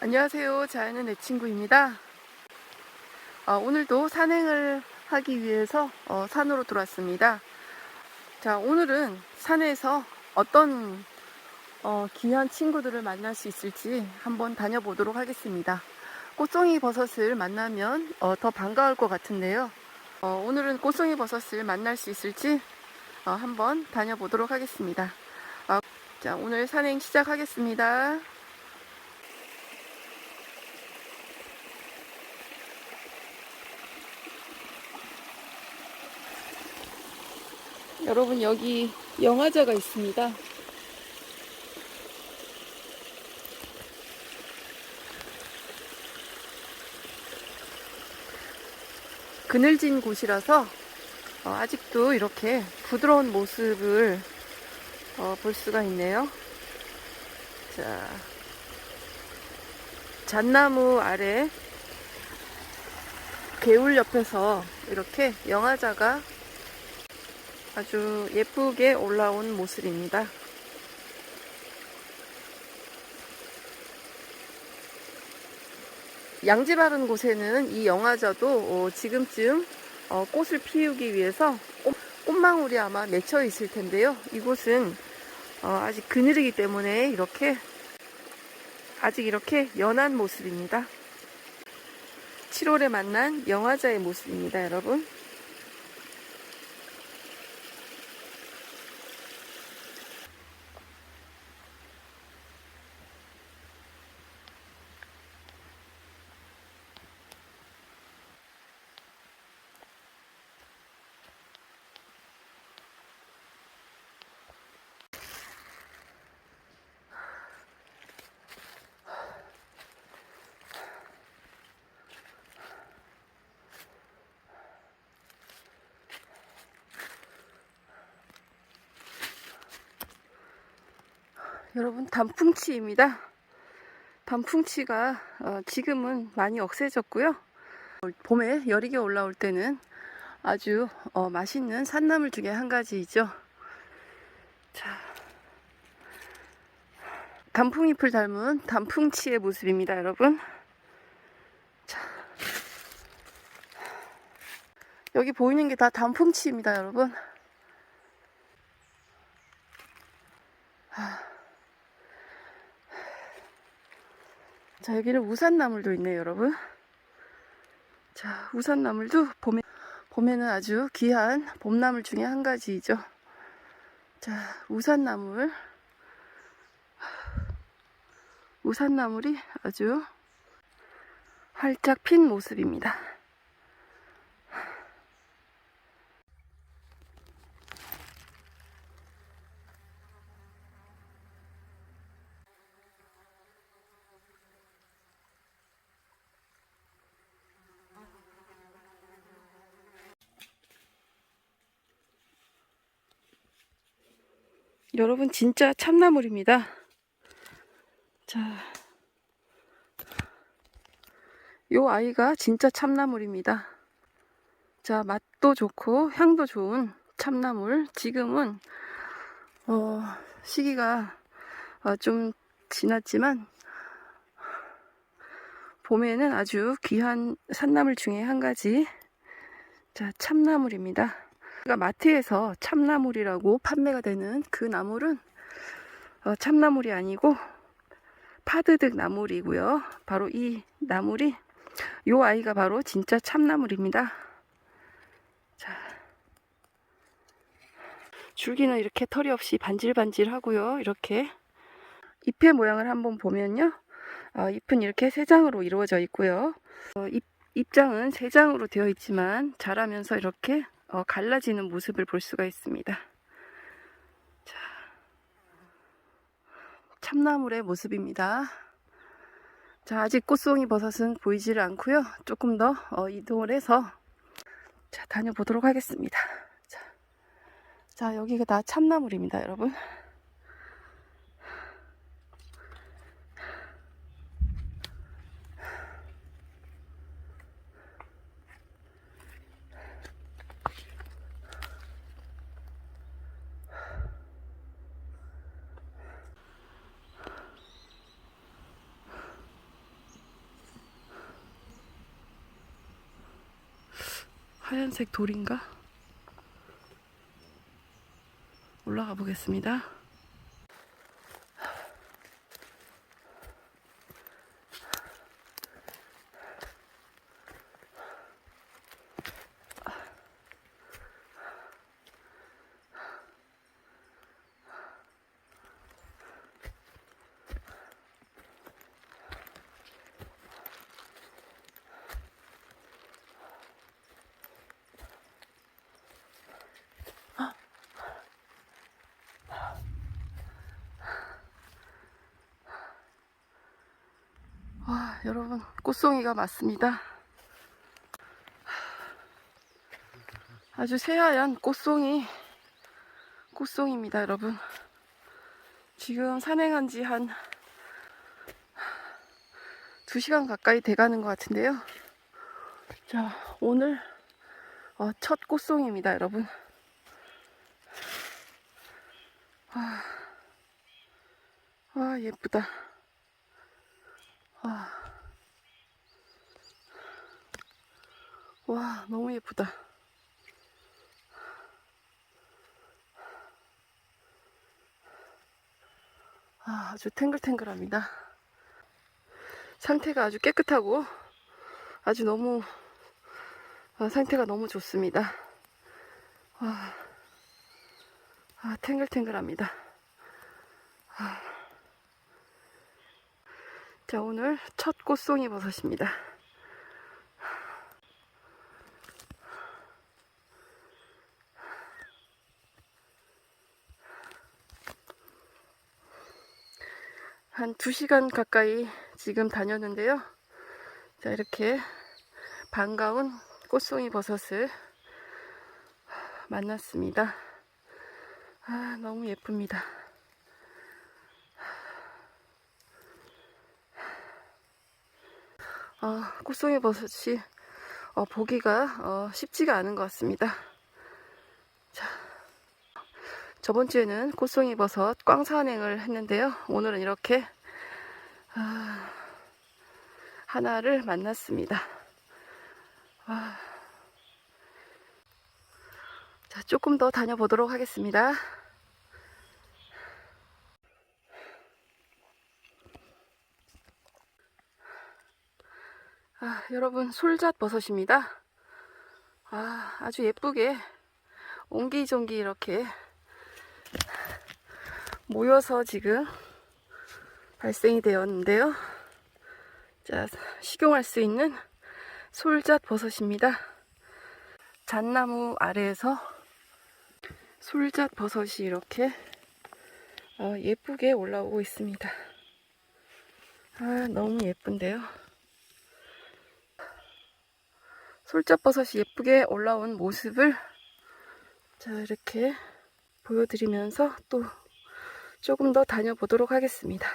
안녕하세요. 자연은 내 친구입니다. 어, 오늘도 산행을 하기 위해서 어, 산으로 돌아왔습니다. 자, 오늘은 산에서 어떤 어, 귀한 친구들을 만날 수 있을지 한번 다녀보도록 하겠습니다. 꽃송이 버섯을 만나면 어, 더 반가울 것 같은데요. 어, 오늘은 꽃송이 버섯을 만날 수 있을지 어, 한번 다녀보도록 하겠습니다. 어, 자, 오늘 산행 시작하겠습니다. 여러분 여기 영화제가 있습니다. 그늘진 곳이라서 어, 아직도 이렇게 부드러운 모습을 어, 볼 수가 있네요. 자, 잣나무 아래 개울 옆에서 이렇게 영화자가 아주 예쁘게 올라온 모습입니다. 양지 바른 곳에는 이 영화자도 어, 지금쯤 어, 꽃을 피우기 위해서 꽃, 꽃망울이 아마 맺혀 있을 텐데요. 이곳은 어, 아직 그늘이기 때문에 이렇게 아직 이렇게 연한 모습입니다. 7월에 만난 영화자의 모습입니다, 여러분. 여러분 단풍치입니다. 단풍치가 어, 지금은 많이 억세졌고요. 봄에 여리게 올라올 때는 아주 어, 맛있는 산나물 중에 한 가지이죠. 자, 단풍잎을 닮은 단풍치의 모습입니다, 여러분. 자, 여기 보이는 게 다 단풍치입니다, 여러분. 자, 여기는 우산나물도 있네요, 여러분. 자, 우산나물도 봄에, 봄에는 아주 귀한 봄나물 중에 한 가지이죠. 자, 우산나물. 우산나물이 아주 활짝 핀 모습입니다. 여러분, 진짜 참나물입니다. 자, 요 아이가 진짜 참나물입니다. 자, 맛도 좋고 향도 좋은 참나물. 지금은 어, 시기가 어, 좀 지났지만 봄에는 아주 귀한 산나물 중에 한 가지. 자, 참나물입니다. 우리가 마트에서 참나물이라고 판매가 되는 그 나물은 어, 참나물이 아니고 파드득 나물이고요. 바로 이 나물이 요 아이가 바로 진짜 참나물입니다. 자, 줄기는 이렇게 털이 없이 반질반질하고요. 이렇게 잎의 모양을 한번 보면요. 어, 잎은 이렇게 세 장으로 이루어져 있고요. 어, 잎, 잎장은 세 장으로 되어 있지만 자라면서 이렇게 어, 갈라지는 모습을 볼 수가 있습니다. 자, 참나물의 모습입니다. 자, 아직 꽃송이 버섯은 보이지를 않고요. 조금 더 어, 이동을 해서 자, 다녀보도록 하겠습니다. 자, 자, 여기가 다 참나물입니다, 여러분. 하얀색 돌인가? 올라가 보겠습니다. 와, 여러분, 꽃송이가 맞습니다. 아주 새하얀 꽃송이, 꽃송이입니다, 여러분. 지금 산행한 지 한 2시간 가까이 돼가는 것 같은데요. 자, 오늘 어, 첫 꽃송이입니다, 여러분. 와, 와 예쁘다. 와. 와, 너무 예쁘다. 아, 아주 탱글탱글합니다. 상태가 아주 깨끗하고 아주 너무 아, 상태가 너무 좋습니다. 와, 아, 탱글탱글합니다. 아. 자, 오늘 첫 꽃송이 버섯입니다. 한 2시간 가까이 지금 다녔는데요. 자, 이렇게 반가운 꽃송이 버섯을 만났습니다. 아, 너무 예쁩니다. 아, 꽃송이 버섯이 어, 보기가 어, 쉽지가 않은 것 같습니다. 자, 저번 주에는 꽃송이 버섯 꽝산행을 했는데요. 오늘은 이렇게 아, 하나를 만났습니다. 아, 자, 조금 더 다녀보도록 하겠습니다. 아, 여러분 솔잣 버섯입니다. 아, 아주 예쁘게 옹기종기 이렇게 모여서 지금 발생이 되었는데요. 자, 식용할 수 있는 솔잣 버섯입니다. 잣나무 아래에서 솔잣 버섯이 이렇게 어, 예쁘게 올라오고 있습니다. 아, 너무 예쁜데요. 솔잣버섯이 예쁘게 올라온 모습을 자 이렇게 보여드리면서 또 조금 더 다녀보도록 하겠습니다.